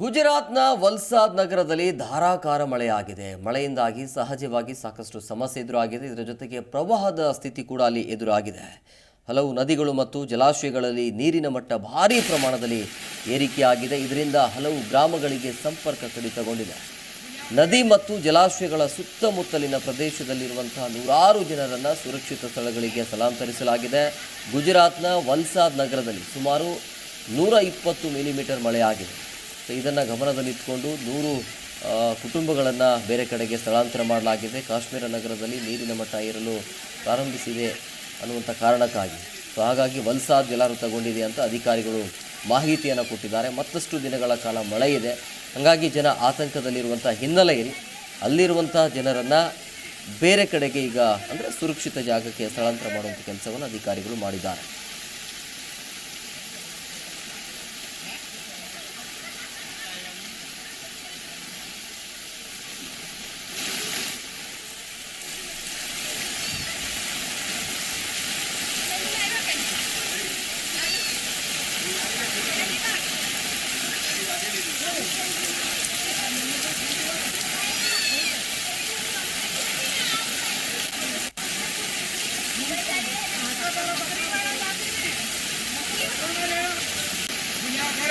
ಗುಜರಾತ್ನ ವಲ್ಸಾದ್ ನಗರದಲ್ಲಿ ಧಾರಾಕಾರ ಮಳೆಯಾಗಿದೆ. ಮಳೆಯಿಂದಾಗಿ ಸಹಜವಾಗಿ ಸಾಕಷ್ಟು ಸಮಸ್ಯೆ ಎದುರಾಗಿದೆ. ಇದರ ಜೊತೆಗೆ ಪ್ರವಾಹದ ಸ್ಥಿತಿ ಕೂಡ ಅಲ್ಲಿ ಎದುರಾಗಿದೆ. ಹಲವು ನದಿಗಳು ಮತ್ತು ಜಲಾಶಯಗಳಲ್ಲಿ ನೀರಿನ ಮಟ್ಟ ಭಾರೀ ಪ್ರಮಾಣದಲ್ಲಿ ಏರಿಕೆಯಾಗಿದೆ. ಇದರಿಂದ ಹಲವು ಗ್ರಾಮಗಳಿಗೆ ಸಂಪರ್ಕ ಕಡಿತಗೊಂಡಿದೆ. ನದಿ ಮತ್ತು ಜಲಾಶಯಗಳ ಸುತ್ತಮುತ್ತಲಿನ ಪ್ರದೇಶದಲ್ಲಿರುವಂತಹ ನೂರಾರು ಜನರನ್ನು ಸುರಕ್ಷಿತ ಸ್ಥಳಗಳಿಗೆ ಸ್ಥಳಾಂತರಿಸಲಾಗಿದೆ. ಗುಜರಾತ್ನ ವಲ್ಸಾದ್ ನಗರದಲ್ಲಿ ಸುಮಾರು ನೂರ ಇಪ್ಪತ್ತು ಮಿಲಿಮೀಟರ್ ಮಳೆಯಾಗಿದೆ. ಸೊ ಇದನ್ನು ಗಮನದಲ್ಲಿಟ್ಟುಕೊಂಡು ನೂರು ಕುಟುಂಬಗಳನ್ನು ಬೇರೆ ಕಡೆಗೆ ಸ್ಥಳಾಂತರ ಮಾಡಲಾಗಿದೆ. ಕಾಶ್ಮೀರ ನಗರದಲ್ಲಿ ನೀರಿನ ಮಟ್ಟ ಏರಲು ಪ್ರಾರಂಭಿಸಿದೆ ಅನ್ನುವಂಥ ಕಾರಣಕ್ಕಾಗಿ. ಸೊ ಹಾಗಾಗಿ ವಲ್ಸಾದ್ ಜಲಾವೃತಗೊಂಡಿದೆ ಅಂತ ಅಧಿಕಾರಿಗಳು ಮಾಹಿತಿಯನ್ನು ಕೊಟ್ಟಿದ್ದಾರೆ. ಮತ್ತಷ್ಟು ದಿನಗಳ ಕಾಲ ಮಳೆ ಇದೆ. ಹಾಗಾಗಿ ಜನ ಆತಂಕದಲ್ಲಿರುವಂಥ ಹಿನ್ನೆಲೆಯಲ್ಲಿ ಅಲ್ಲಿರುವಂಥ ಜನರನ್ನು ಬೇರೆ ಕಡೆಗೆ ಈಗ, ಅಂದರೆ ಸುರಕ್ಷಿತ ಜಾಗಕ್ಕೆ ಸ್ಥಳಾಂತರ ಮಾಡುವಂಥ ಕೆಲಸವನ್ನು ಅಧಿಕಾರಿಗಳು ಮಾಡಿದ್ದಾರೆ.